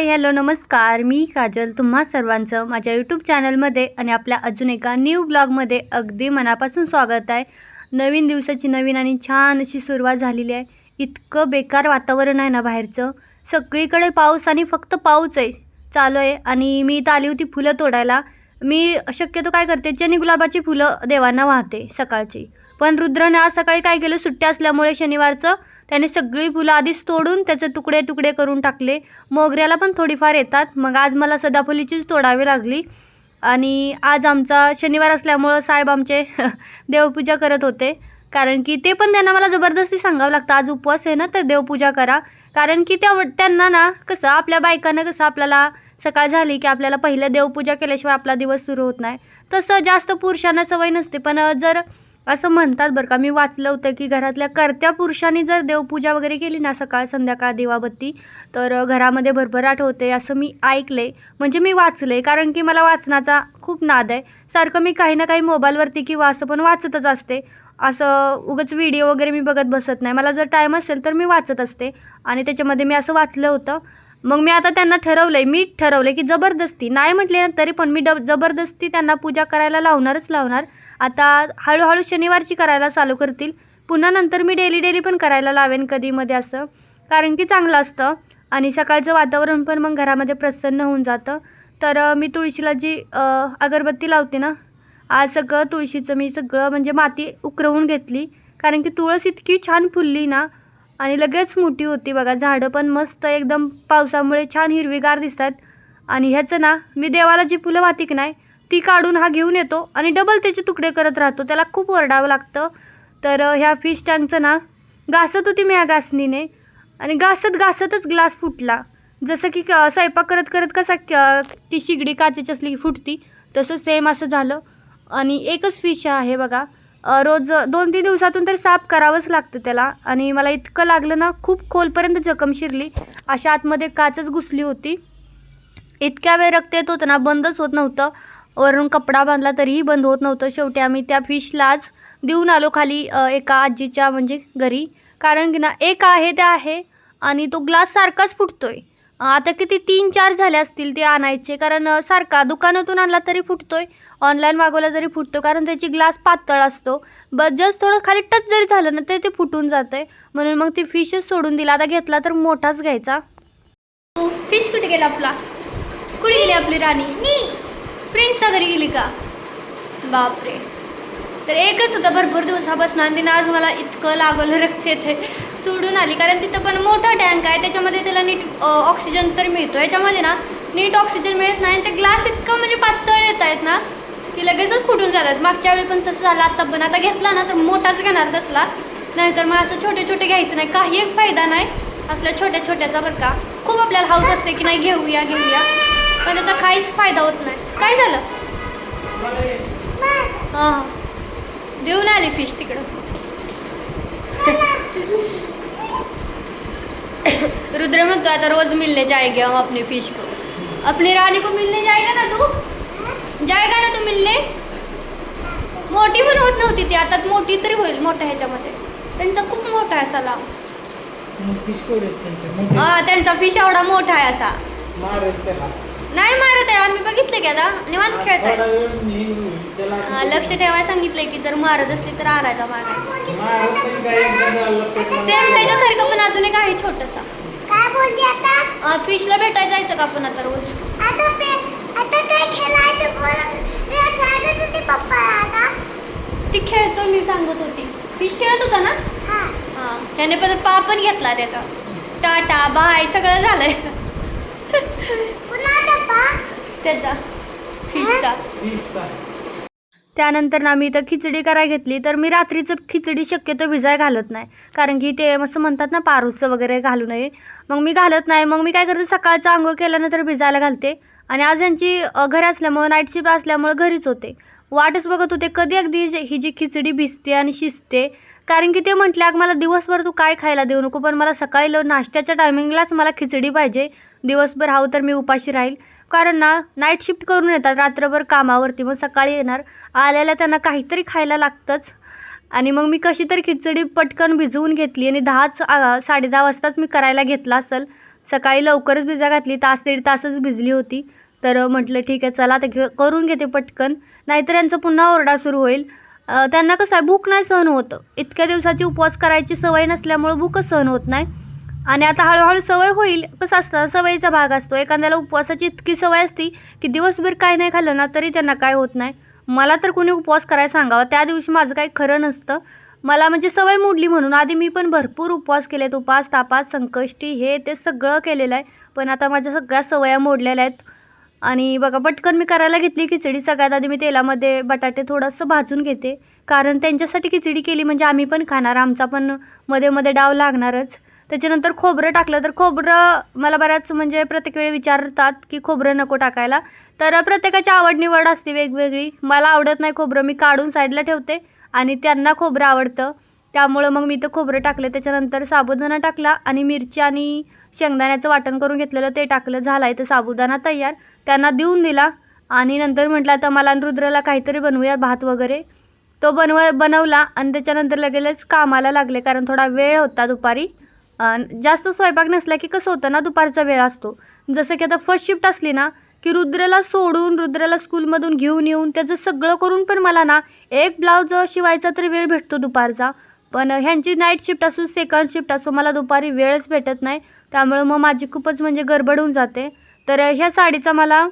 Hi hello नमस्कार. मी काजल तुम्हा सर्वांचं माझ्या यूट्यूब चॅनलमध्ये आणि आपल्या अजून एका न्यू ब्लॉगमध्ये अगदी मनापासून स्वागत आहे. नवीन दिवसाची नवीन आणि छान अशी सुरुवात झालेली आहे. इतकं बेकार वातावरण आहे ना बाहेरचं. सगळीकडे पाऊस आणि फक्त पाऊस आहे. चालू आहे आणि मी इथं आली होती फुलं तोडायला. मी शक्यतो काय करते चनी गुलाबाची फुलं देवांना वाहते सकाळची. पण रुद्रने आज सकाळी काय केलं? सुट्ट्या असल्यामुळे शनिवारचं त्याने सगळी फुलं आधीच तोडून त्याचे तुकडे तुकडे करून टाकले. मोगऱ्याला पण थोडीफार येतात. मग आज मला सदाफुलीचीच तोडावी लागली. आणि आज आमचा शनिवार असल्यामुळं साहेब आमचे देवपूजा करत होते. कारण की ते पण त्यांना मला जबरदस्ती सांगावं लागतं. आज उपवास आहे ना तर देवपूजा करा. कारण की त्या त्यांना ना कसं आपल्या बायकांना कसं आपल्याला सकाळ झाली की आपल्याला पहिलं देवपूजा केल्याशिवाय आपला दिवस सुरू होत नाही. तसं जास्त पुरुषांना सवय नसते. पण जर असं म्हणतात बरं का. मी वाचलं होतं की घरातल्या कर्त्या पुरुषांनी जर देवपूजा वगैरे केली ना सकाळ संध्याकाळ देवाबत्ती तर घरामध्ये भरभराट होते असं मी ऐकले म्हणजे मी वाचले कारण की मला वाचनाचा खूप नाद आहे. सारखं मी काही ना काही मोबाईलवरती किंवा असं पण वाचतच असते. असं उगाच व्हिडिओ वगैरे मी बघत बसत नाही. मला जर टाईम असेल तर मी वाचत असते. आणि त्याच्यामध्ये मी असं वाचलं होतं. मग मी आता त्यांना ठरवलं आहे मी ठरवलं की जबरदस्ती नाही म्हटले ना तरी पण मी डब जबरदस्ती त्यांना पूजा करायला लावणारच लावणार. आता हळूहळू शनिवारची करायला चालू करतील पुन्हा नंतर मी डेली डेली पण करायला लावेन कधीमध्ये असं. कारण की चांगलं असतं आणि सकाळचं वातावरण पण मग घरामध्ये प्रसन्न होऊन जातं. तर मी तुळशीला जी अगरबत्ती लावते ना आज सगळं तुळशीचं मी सगळं म्हणजे माती उकरवून घेतली. कारण की तुळस इतकी छान फुलली ना आणि लगेच मोठी होती बघा. झाडं पण मस्त एकदम पावसामुळे छान हिरवीगार दिसतात. आणि ह्याचं ना मी देवाला जी फुलं वाहते की नाही ती काढून हा घेऊन येतो आणि डबल त्याचे तुकडे करत राहतो. त्याला खूप ओरडावं लागतं. तर ह्या फिश टँकचं ना घासत होती मी ह्या घासणीने. आणि घासत घासतच ग्लास फुटला. जसं की क- स्वयंपाक करत करत कसा क- ती शिगडी काचेची असली की फुटती तसं सेम असं झालं. आणि एकच फिश आहे बघा. रोज दोन तीन दिवसातून तरी साफ करावंच लागतं त्याला. आणि मला इतकं लागलं ना खूप खोलपर्यंत जखम शिरली. अशा आतमध्ये काचच घुसली होती. इतक्या वेळ रक्त येत होतं ना बंदच होत नव्हतं. वरून कपडा बांधला तरीही बंद होत नव्हतं. शेवटी आम्ही त्या फिशलाच देऊन आलो खाली एका आजीच्या म्हणजे घरी. कारण की ना एक आहे ते आहे. आणि तो ग्लास सारखाच फुटतोय. आता किती तीन चार झाले असतील ते आणायचे कारण सारखा दुकानातून आणला तरी फुटतोय. ऑनलाईन मागवला जरी फुटतो कारण त्याची ग्लास पातळ असतो. ब जस्ट थोडं खाली टच जरी झालं ना तरी ते फुटून जातं आहे म्हणून मग ती फिशच सोडून दिला. आता घेतला तर मोठाच घ्यायचा. फिश कुठे गेला आपला? कुठे गेली आपली राणी? प्रिन्सच्या घरी गेली का? बापरे. तर एकच होतं भरपूर दिवसापासून. आणि तिनं आज मला इतकं लागलं रक्त येते सोडून आली. कारण तिथं पण मोठा टँक आहे त्याच्यामध्ये त्याला नीट ऑक्सिजन तर मिळतो याच्यामध्ये ना नीट ऑक्सिजन मिळत नाही आणि ते ग्लास इतकं म्हणजे पातळ येत आहेत ना की लगेचच फुटून जातात. मागच्या वेळी पण तसं झालं. आता पण आता घेतला ना तर मोठाच घेणार तसला. नाहीतर मग असं छोटे छोटे घ्यायचं नाही. काही एक फायदा नाही. असल्या छोट्या छोट्याचा बरं का. खूप आपल्याला हाऊस असते की नाही घेऊया घेऊया. पण त्याचा काहीच फायदा होत नाही. काय झालं? हां. देऊन आली फिश तिकडं. रुद्र म्हणतो आता रोज मिलने जाएंगे हम अपने फिश को. अपनी रानी को मिलने जाएगा ना तू? जाएगा ना तू मिलने? मोठी पण होत नव्हती ती आता मोठी तरी होईल मोठ्या ह्याच्यामध्ये. त्यांचा खूप मोठा आहे असा हा त्यांचा फिश एवढा मोठा आहे असा. नाही मारत आहे आम्ही बघितलं की आता. निवांत थोडा खेळताय लक्ष ठेवायला सांगितलंय की जर मारत असली तर आणायचा मारायचा. सेम त्याच्यासारखं पण अजून एक आहे छोटसा. काय बोलली आता? फिशला भेटायला जायचं का आपण आता रोज? आता पे आता काय खेळायचं बोल? मी सांगत होते पप्पा आता. ती खेळतो मी सांगत होती. फिश खेळत होता ना? हा. हा त्याने पण पा पण घेतला त्याचा. टाटा बाय सगळं झालंय. पुन्हा त्याचा फिशचा फिशचा. त्यानंतर ना मी इथं खिचडी करायला घेतली तर मी रात्रीचं खिचडी शक्यतो भिजाय घालत नाही. कारण की ते असं म्हणतात ना पारूसचं वगैरे घालू नये. मग मी घालत नाही. मग मी काय करते सकाळचं आंघोळ केल्यानंतर भिजायला घालते. आणि आज यांची घर घरी असल्यामुळं नाईट शिफ्ट असल्यामुळं घरीच होते. वाटच बघत होते कधी अगदी ही जी खिचडी भिजते आणि शिजते कारण की ते म्हटल्या मला दिवसभर तू काय खायला देऊ नको पण मला सकाळी नाश्त्याच्या टायमिंगलाच मला खिचडी पाहिजे. दिवसभर हाव तर मी उपाशी राहील. कारण ना नाईट शिफ्ट करून येतात रात्रभर कामावरती. मग सकाळी येणार आल्याला त्यांना काहीतरी खायला लागतंच. आणि मग मी कशी तरी खिचडी पटकन भिजवून घेतली आणि दहाच साडे दहा वाजताच मी करायला घेतला असेल. सकाळी लवकरच भिजा घातली तास दीड तासच भिजली होती. तर म्हटलं ठीक आहे चला आता घे करून घेते पटकन. नाहीतर यांचा पुन्हा ओरडा सुरू होईल. त्यांना कसं आहे भूक नाही सहन होतं. इतक्या दिवसाची उपवास करायची सवय नसल्यामुळं भूकच सहन होत नाही. आणि आता हळूहळू सवय होईल कसं असतं सवयीचा भाग असतो. एखाद्याला उपवासाची इतकी सवय असती की दिवसभर काय नाही खाल्लं ना तरी त्यांना काय होत नाही. मला तर कोणी उपवास करायला सांगावा. त्या दिवशी माझं काही खरं नसतं. मला म्हणजे सवय मोडली म्हणून. आधी मी पण भरपूर उपवास केलेत. उपास तापास संकष्टी हे ते सगळं केलेलं आहे. पण आता माझ्या सगळ्या सवया मोडलेल्या आहेत. आणि बघा पटकन मी करायला घेतली खिचडी. सगळ्यात आधी मी तेलामध्ये बटाटे थोडंसं भाजून घेते. कारण त्यांच्यासाठी खिचडी केली म्हणजे आम्ही पण खाणार. आमचा पण मध्ये मध्ये डाव लागणारच. त्याच्यानंतर खोबरं टाकलं तर खोबरं मला बऱ्याच म्हणजे प्रत्येक वेळी विचारतात की खोबरं नको टाकायला. तर प्रत्येकाची आवड निवड असते वेगवेगळी. मला आवडत नाही खोबरं मी काढून साईडला ठेवते आणि त्यांना खोबरं आवडतं. त्यामुळं मग मी तर खोबरं टाकलं. त्याच्यानंतर साबुदाणा टाकला आणि मिरची आणि शेंगदाण्याचं वाटण करून घेतलेलं ते टाकलं. झालं आहे तर साबुदाणा तयार. त्यांना देऊन दिला आणि नंतर म्हटलं आता मला आणि रुद्राला काहीतरी बनवूया भात वगैरे. तो बनव बनवला आणि त्याच्यानंतर लगेच कामाला लागले कारण थोडा वेळ होता दुपारी. जास्त स्वयंपाक नसला की कसं होतं ना दुपारचा वेळ असतो. जसं की आता फर्स्ट शिफ्ट असली ना की रुद्राला सोडून रुद्राला स्कूलमधून घेऊन येऊन त्याचं सगळं करून पण मला ना एक ब्लाऊज शिवायचा तरी वेळ भेटतो दुपारचा. पण ह्यांची नाईट शिफ्ट असो सेकंड शिफ्ट असो मला दुपारी वेळच भेटत नाही. त्यामुळं मग माझी खूपच म्हणजे गडबड होऊन जाते. तर ह्या साडीचा मला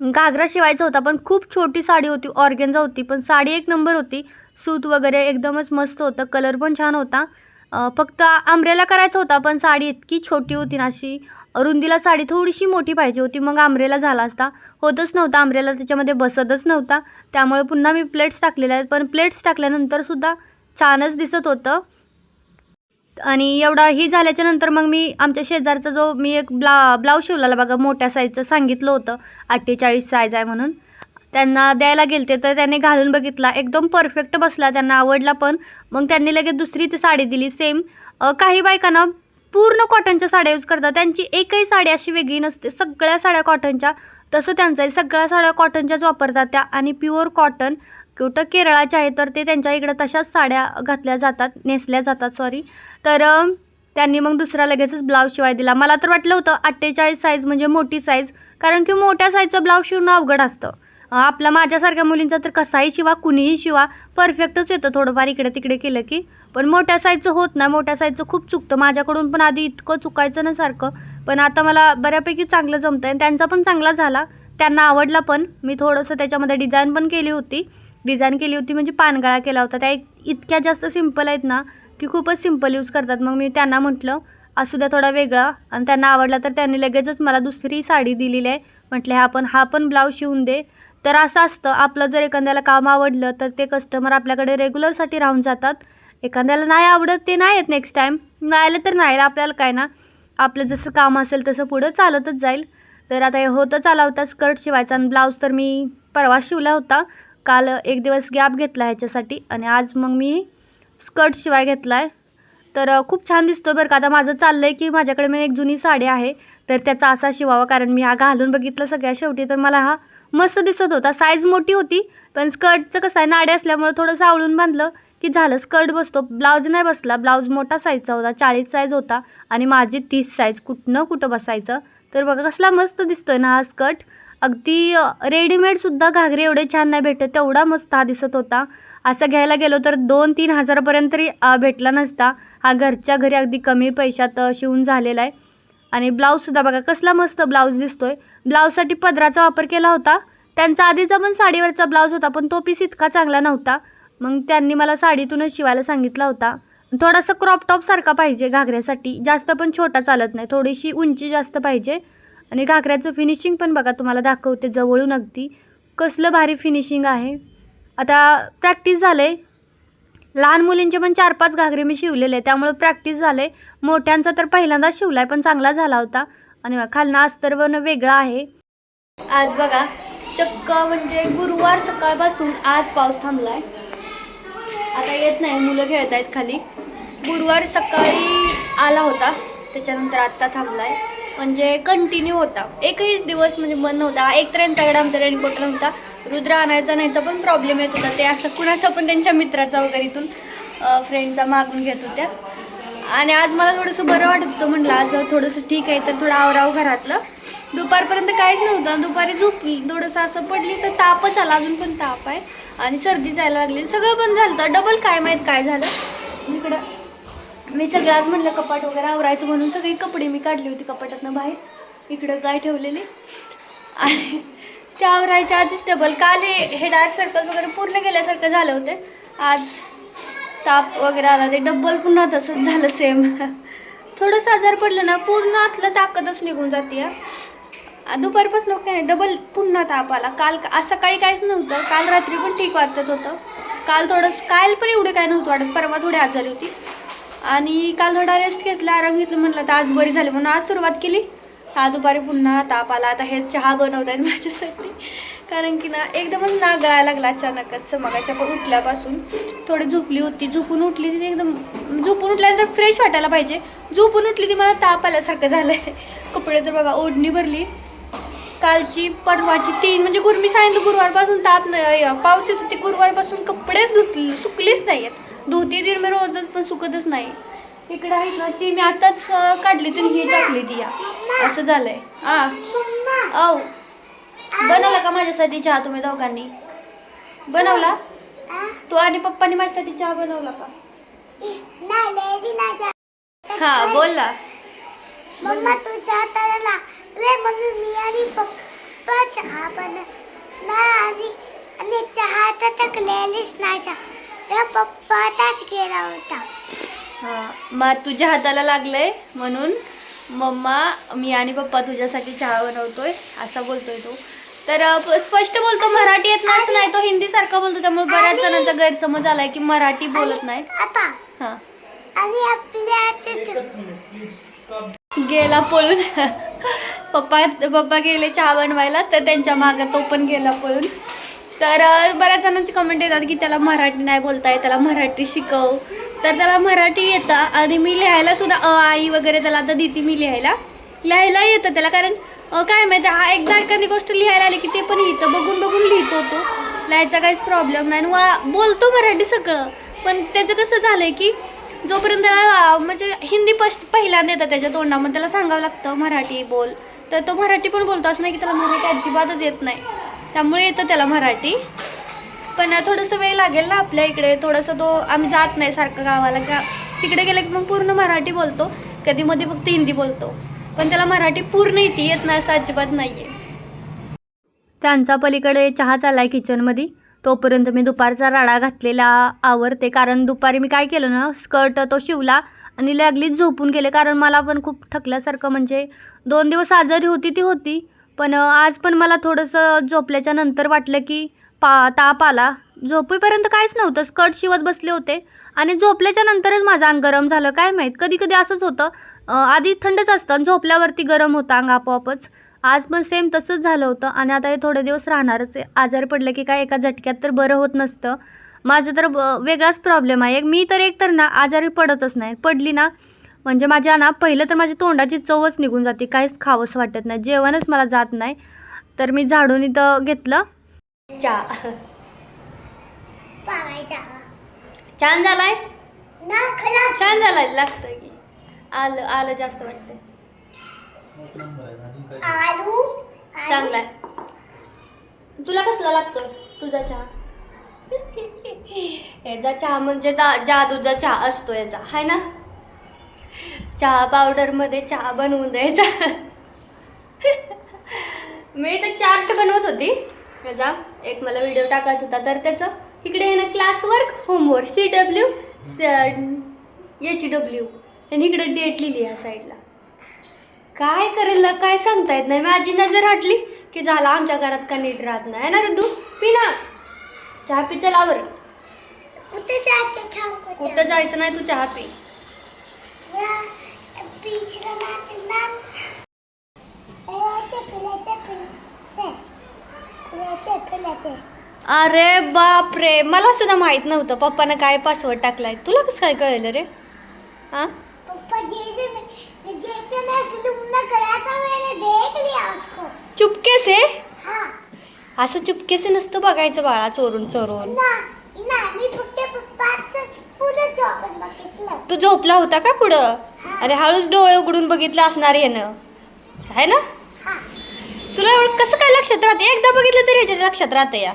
घागरा शिवायचा होता पण खूप छोटी साडी होती ऑर्गेन्झा होती पण साडी एक नंबर होती. सूत वगैरे एकदमच मस्त होतं कलर पण छान होता. फक्त आंब्रेला करायचा होता पण साडी इतकी छोटी होती ना अशी. रुंदीला साडी थोडीशी मोठी पाहिजे होती मग आंब्रेला झाला असता. होतच नव्हता आंब्रेला त्याच्यामध्ये बसतच नव्हता. त्यामुळे पुन्हा मी प्लेट्स टाकलेल्या आहेत पण प्लेट्स टाकल्यानंतरसुद्धा छानच दिसत होतं. आणि एवढा ही झाल्याच्यानंतर मग मी आमच्या शेजारचा जो मी एक ब्ला ब्लाऊज शिवलेला बघा मोठ्या साईजचं सांगितलं होतं. अठ्ठेचाळीस साईज आहे म्हणून. त्यांना द्यायला गेलते तर त्यांनी घालून बघितला. एकदम परफेक्ट बसला त्यांना आवडला पण. मग त्यांनी लगेच दुसरी ती साडी दिली सेम काही बायकांना पूर्ण कॉटनच्या साड्या यूज करतात. त्यांची एकही साडी अशी वेगळी नसते. सगळ्या साड्या कॉटनच्या तसं त्यांचाही सगळ्या साड्या कॉटनच्याच वापरतात त्या. आणि प्युअर कॉटन कुठं केरळाच्या आहे तर ते त्यांच्या इकडं तशाच साड्या घातल्या जातात नेसल्या जातात सॉरी तर त्यांनी मग दुसरा लगेचच ब्लाऊज शिवाय दिला. मला तर वाटलं होतं अठ्ठेचाळीस साईज म्हणजे मोठी साईज कारण की मोठ्या साईजचं ब्लाऊज शिवणं अवघड असतं. आपला आपल्या माझ्यासारख्या मुलींचा तर कसाही शिवा कुणीही शिवा परफेक्टच येतं थोडंफार इकडे तिकडे केलं की. पण मोठ्या साईजचं होत नाही मोठ्या साईजचं खूप चुकतं. माझ्याकडून पण आधी इतकं चुकायचं ना सारखं. पण आता मला बऱ्यापैकी चांगलं जमतं आहे त्यांचा पण चांगला झाला. त्यांना आवडला पण. मी थोडंसं त्याच्यामध्ये डिझाईन पण केली होती. डिझाईन केली होती म्हणजे पानगळा केला होता. त्या इतक्या जास्त सिंपल आहेत ना की खूपच सिंपल यूज करतात. मग मी त्यांना म्हटलं असू द्या थोडा वेगळा. आणि त्यांना आवडला तर त्यांनी लगेचच मला दुसरी साडी दिलेली आहे. म्हटले हा पण हा पण ब्लाऊज शिवून दे. तर असं असतं आपलं जर एखाद्याला काम आवडलं तर ते कस्टमर आपल्याकडे रेग्युलरसाठी राहून जातात. एखाद्याला नाही आवडत ते नाही येत नेक्स्ट टाईम नाही आलं तर नाही आलं आपल्याला काय ना? आपलं जसं काम असेल तसं पुढं चालतच जाईल. तर आता हे होतं चाला होता स्कर्ट शिवायचा आणि ब्लाऊज तर मी परवा शिवला होता. काल एक दिवस गॅप घेतला ह्याच्यासाठी आणि आज मग मी स्कर्ट शिवाय घेतला आहे तर खूप छान दिसतो बरं का. आता माझं चाललं आहे की माझ्याकडे मी एक जुनी साडी आहे. तर त्याचा असा शिवावा कारण मी हा घालून बघितलं सगळ्या शेवटी. तर मला हा मस्त दिसत होता. साईज मोठी होती पण स्कर्टचं कसं आहे नाडे असल्यामुळं थोडंसं आवळून बांधलं की झालं. स्कर्ट बसतो ब्लाऊज नाही बसला. ब्लाऊज मोठा साईजचा होता चाळीस साईज होता आणि माझी तीस साईज कुठनं कुठं बसायचं? तर बघा कसला मस्त दिसतोय ना हा स्कर्ट अगदी रेडीमेडसुद्धा घागरे एवढे छान नाही भेटत तेवढा मस्त हा दिसत होता. असं घ्यायला गेलो तर दोन तीन हजारापर्यंत तरी भेटला नसता. हा घरच्या घरी अगदी कमी पैशात शिवून झालेला आहे. आणि ब्लाऊजसुद्धा बघा कसला मस्त ब्लाऊज दिसतोय. ब्लाऊजसाठी पदराचा वापर केला होता. त्यांचा आधीचा पण साडीवरचा ब्लाऊज होता पण तो पीस इतका चांगला नव्हता. मग त्यांनी मला साडीतूनच शिवायला सांगितला होता. थोडासा क्रॉप टॉपसारखा पाहिजे घागऱ्यासाठी. जास्त पण छोटा चालत नाही. थोडीशी उंची जास्त पाहिजे. आणि घागऱ्याचं फिनिशिंग पण बघा तुम्हाला दाखवते जवळून अगदी. कसलं भारी फिनिशिंग आहे. आता प्रॅक्टिस झालं आहे लहान मुलींचे पण चार पाच घागरे मी शिवलेले आहे त्यामुळे प्रॅक्टिस झाले मोठ्यांचा तर पहिल्यांदा शिवलाय पण चांगला झाला होता. आणि खालना खालनं अस्तर वेगळा आहे. आज बघा चक्क म्हणजे गुरुवार सकाळपासून आज पाऊस थांबलाय. आता येत नाही मुलं खेळत आहेत खाली. गुरुवार सकाळी आला होता त्याच्यानंतर आत्ता थांबलाय. म्हणजे कंटिन्यू होता एकही दिवस म्हणजे बंद नव्हता. एक तर आमच्याकडे आमचा रेनकोट नव्हता. रुद्र आणायचा न्यायचा पण प्रॉब्लेम येत होता. ते असं कुणाचा पण त्यांच्या मित्राचा वगैरे इथून फ्रेंडचा मागून घेत होत्या. आणि आज मला थोडंसं बरं वाटत होतं म्हटलं आज थोडंसं ठीक आहे तर थोडं आवराव घरातलं. दुपारपर्यंत काहीच नव्हतं. दुपारी झोपली. थोडंसं असं पडली तर तापच आला. अजून पण ताप आहे. आणि सर्दी जायला लागली. सगळं बंद झालं तर डबल काय माहीत काय झालं. इकडं मी सगळं आज म्हटलं कपाट वगैरे आवरायचं म्हणून सगळी कपडे मी काढली होती कपाटातनं बाहेर. इकडं काय ठेवलेली. आणि ते आवरायच्या आधीच डबल काल हे हे डार्क सर्कल वगैरे पूर्ण गेल्यासारखं झालं होते. आज ताप वगैरे आला ते डब्बल पुन्हा तसंच झालं सेम थोडंसं आजार पडलं ना पूर्ण आतलं ताकदच निघून जाते दुपारपासून काय नाही डबल पुन्हा ताप आला. काल आज सकाळी काहीच नव्हतं काल रात्री पण ठीक वाटत होतं. काल थोडंसं काल पण एवढं काय नव्हतं वाटत परवा थोडी आजारी होती. आणि काल थोडा रेस्ट घेतला आराम घेतला म्हटलं तर आज बरी झाली म्हणून आज सुरुवात केली. हा दुपारी पुन्हा ताप आला. आता हे चहा बनवत आहेत माझ्यासाठी. कारण की ना एकदमच ना गळायला लागला अचानकच. मगाच्या पण उठल्यापासून थोडी झोपली होती. झोपून उठली ती एकदम झोपून उठल्यानंतर फ्रेश वाटायला पाहिजे. झोपून उठली ती मला ताप आल्यासारखं झालं आहे कपडे तर बघा ओढणी भरली. कालची परवाची तीन म्हणजे गुर मी सांगितलं गुरुवारपासून ताप नाही पाऊस येत होते गुरुवारपासून कपडेच धुतले सुकलेच नाही आहेत धुती ती मी रोजच पण सुकतच नाही. इकडे आहेत ना ती मी आताच काढली तर ही टाकली ती या. असं झालंय. आ. मम्मा औ. बनवला का माझ्यासाठी चहा तुम्ही दोघांनी? बनवला? तू आणि पप्पानी माझ्यासाठी चहा बनवला का? हा बोलला मम्मा तुझ्या हाताला लागले म्हणून मी आणि पप्पा चहा बन नाही आणि आणि चहा तर टाकलेलीच नाही चहा. या पप्पा ताच गेला होता. हा मग तुझ्या हाताला लागलंय म्हणून मम्मा मी आणि पप्पा तुझ्यासाठी चहा बनवतोय असा बोलतोय तो. तर स्पष्ट बोलतो मराठी येत नाही असं नाही तो हिंदी सारखा बोलतो त्यामुळे बऱ्याच जणांचा गैरसमज आलाय की मराठी बोलत नाहीत. आता हा. गेला पळून. पप्पा पप्पा गेले चहा बनवायला तर त्यांच्या मागं तो पण गेला पळून. तर बऱ्याच जणांची कमेंट येतात की त्याला मराठी नाही बोलता येत त्याला मराठी शिकव. तर त्याला मराठी येतं आणि मी लिहायला सुद्धा अ आई वगैरे त्याला आता देते मी लिहायला. लिहायला येतं त्याला कारण काय माहिती हा एकदा एखादी गोष्ट लिहायला आली की ते पण लिहितं बघून बघून लिहितो तो. लिहायचा काहीच प्रॉब्लेम नाही. आणि वा बोलतो मराठी सगळं. पण त्याचं कसं झालं आहे की जोपर्यंत त्याला म्हणजे हिंदी पश पहिल्यांदा येतं त्याच्या तोंडामध्ये त्याला सांगावं लागतं मराठी बोल. तर तो मराठी पण बोलतो. असं नाही की त्याला मराठी अजिबातच येत नाही. त्यामुळे येतं त्याला मराठी. पण थोडंसं वेळ लागेल ना आपल्या इकडे. थोडंसं तो आम्ही जात नाही सारखं गावाला. का तिकडे गेलं की मग पूर्ण मराठी बोलतो. कधी मध्ये फक्त हिंदी बोलतो. पण त्याला मराठी पूर्ण येते येत नाही असं अजिबात नाही आहे त्यांचा पलीकडे चहा चालला आहे किचनमध्ये तोपर्यंत मी दुपारचा राडा घातलेला आवरते. कारण दुपारी मी काय केलं ना स्कर्ट तो शिवला आणि लागलीच झोपून गेले. कारण मला पण खूप थकल्यासारखं म्हणजे दोन दिवस आजारी होती ती होती. पण आज पण मला थोडंसं झोपल्याच्या नंतर वाटलं की पा ताप आला झोपेपर्यंत काहीच नव्हतं स्कर्ट शिवत बसले होते. आणि झोपल्याच्या नंतरच माझं अंग गरम झालं. काय माहीत? कधी कधी असंच होतं. आधी थंडच असतं आणि झोपल्यावरती गरम होतं अंग आपोआपच. आज पण सेम तसंच झालं होतं. आणि आता हे थोडे दिवस राहणारच आहे. आजार पडलं की काय एका झटक्यात तर बरं होत नसतं. माझं तर ब- वेगळाच प्रॉब्लेम आहे. एक मी तर एक तर ना आजारी पडतच नाही. पडली ना म्हणजे माझ्या ना पहिलं तर माझी तोंडाची चवच निघून जाते. काहीच खावंसं वाटत नाही. जेवणच मला जात नाही. तर मी झाडून इथं घेतलं. चहा छान झालाय? छान झालाय लागतंय की. आलं आलं जास्त वाटतंय. आलू चांगला आहे तुला कसला लागतोय? तुझा चहा. याचा चहा म्हणजे दा जादूचा चहा असतो याचा. हाय ना? चहा पावडरमध्ये चहा बनवून द्यायचा. मी तर चार्ट बनवत होती. त्याचा एक मला व्हिडिओ टाकायचा होता. तर त्याचं इकडे आहे ना class work homework C W H W आणि इकडे डेट लिहिली या साईडला काय करेल काय सांगता येत नाही. माझी नजर हटली की झाला आमच्या घरात का नीट राहत नाही. ना ऋतू पी ना चहा पी चल आवर कुठे जायचं कुठं? जायचं नाही तू चहा पी. बीचला अरे बाप रे मला सुद्धा माहीत नव्हतं. पप्पानं काय पासवर्ड टाकलाय? तुला कसं काय कळलं रे? हा चुपके से हाँ. असं चुपके से नसतं बघायचं बाळा चोरून चोरून. तू झोपला होता का पुढं? अरे हळूच डोळे उघडून बघितलं असणार यानं. आहे ना? तुला एवढं कसं काय लक्षात राहते? एकदा बघितलं तरी ह्याच्या लक्षात राहतं या.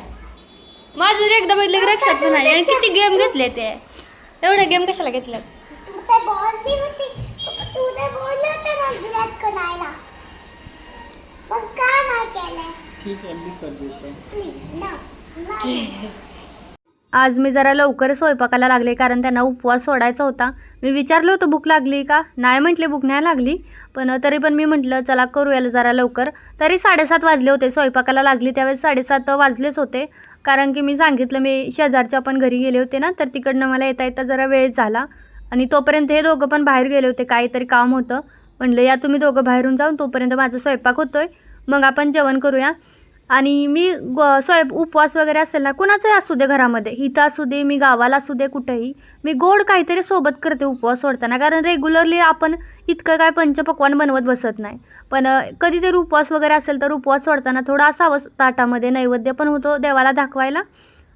माझं जर एकदा बघितलं की लक्षात पण नाही. आणि किती गेम घेतले ते. एवढे गेम कशाला घेतले? ठीक आहे मी कर देतो. आज मी जरा लवकर स्वयंपाकाला लागले कारण त्यांना उपवास सोडायचा होता. मी विचारलं होतं भूक लागली का? नाही म्हटले भूक नाही लागली. पण तरी पण मी म्हटलं चला करूयाला जरा लवकर. तरी साडेसात वाजले होते स्वयंपाकाला लागली त्यावेळेस साडेसात वाजलेच होते. कारण की मी सांगितलं मी शेजारच्या पण घरी गेले होते ना तर तिकडनं मला येता येता जरा वेळ झाला. आणि तोपर्यंत हे दोघं पण बाहेर गेले होते काहीतरी काम होतं. म्हटलं या तुम्ही दोघं बाहेरून जाऊन तोपर्यंत माझा स्वयंपाक होतोय. मग आपण जेवण करूया. आणि मी ग स्वयं उपवास वगैरे असेल ना कुणाचंही असू दे घरामध्ये. इथं असू दे मी गावाला असू दे कुठेही. मी गोड काहीतरी सोबत करते उपवास सोडताना. कारण रेग्युलरली आपण इतकं काय पंचपक्वान बनवत बसत नाही. पण कधीतरी उपवास वगैरे असेल तर उपवास सोडताना थोडं असावं ताटामध्ये. नैवेद्य पण होतो देवाला दाखवायला.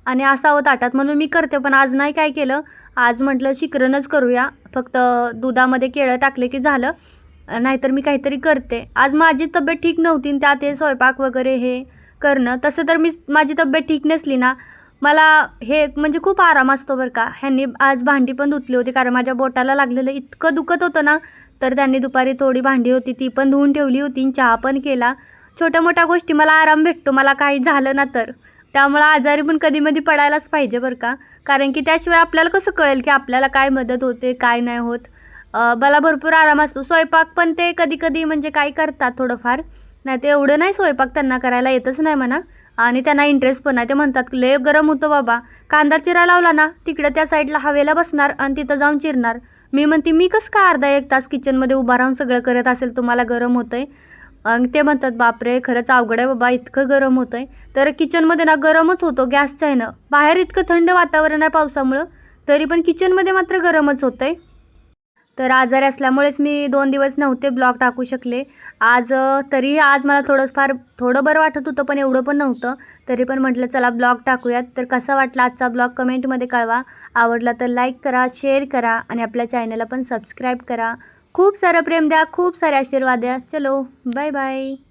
आणि असावं ताटात. म्हणून मी करते. पण आज नाही काय केलं. आज म्हटलं शिकरणच करूया. फक्त दुधामध्ये केळं टाकले की झालं. नाहीतर मी काहीतरी करते. आज माझी तब्येत ठीक नव्हती आणि त्यात हे स्वयंपाक वगैरे हे करणं तसं तर मी माझी तब्येत ठीक नसली ना मला हे म्हणजे खूप आराम असतो बरं का. ह्यांनी आज भांडी पण धुतली होती कारण माझ्या बोटाला लागलेलं इतकं दुखत होतं ना तर त्यांनी दुपारी थोडी भांडी होती ती पण धुवून ठेवली होती चहा पण केला. छोट्या मोठ्या गोष्टी मला आराम भेटतो मला काही झालं ना तर. त्यामुळं आजारी पण कधीमधी पडायलाच पाहिजे बरं का. कारण की त्याशिवाय आपल्याला कसं कळेल की आपल्याला काय मदत होते काय नाही होत. मला भरपूर आराम असतो. स्वयंपाक पण ते कधी कधी म्हणजे काय करतात थोडंफार. नाही ते एवढं नाही स्वयंपाक त्यांना करायला येतच नाही म्हणा. आणि त्यांना इंटरेस्ट पण आहे ते म्हणतात लय गरम होतं बाबा. कांदा चिरा लावला ना तिकडं त्या साईडला हवेला बसणार आणि तिथं जाऊन चिरणार. मी म्हणते मी कसं का अर्धा एक तास किचनमध्ये उभा राहून सगळं करत असेल तुम्हाला गरम होतंय? आणि ते म्हणतात बापरे खरंच अवघड आहे बाबा इतकं गरम होतंय. तर किचनमध्ये ना गरमच होतो गॅसचं आहे ना. बाहेर इतकं थंड वातावरण आहे पावसामुळं तरी पण किचनमध्ये मात्र गरमच होतंय. तर आजारी असल्यामुळेच मी दोन दिवस नव्हते ब्लॉग टाकू शकले. आज तरीही आज मला थोडं फार थोडं बरं वाटत होतं पण एवढं पण नव्हतं. तरी पण म्हटलं चला ब्लॉग टाकूयात. तर कसा वाटला आजचा ब्लॉग कमेंटमध्ये कळवा. आवडला तर लाईक करा शेअर करा आणि आपल्या चॅनलला पण सबस्क्राईब करा. खूप सारं प्रेम द्या खूप सारे आशीर्वाद द्या. चलो बाय बाय.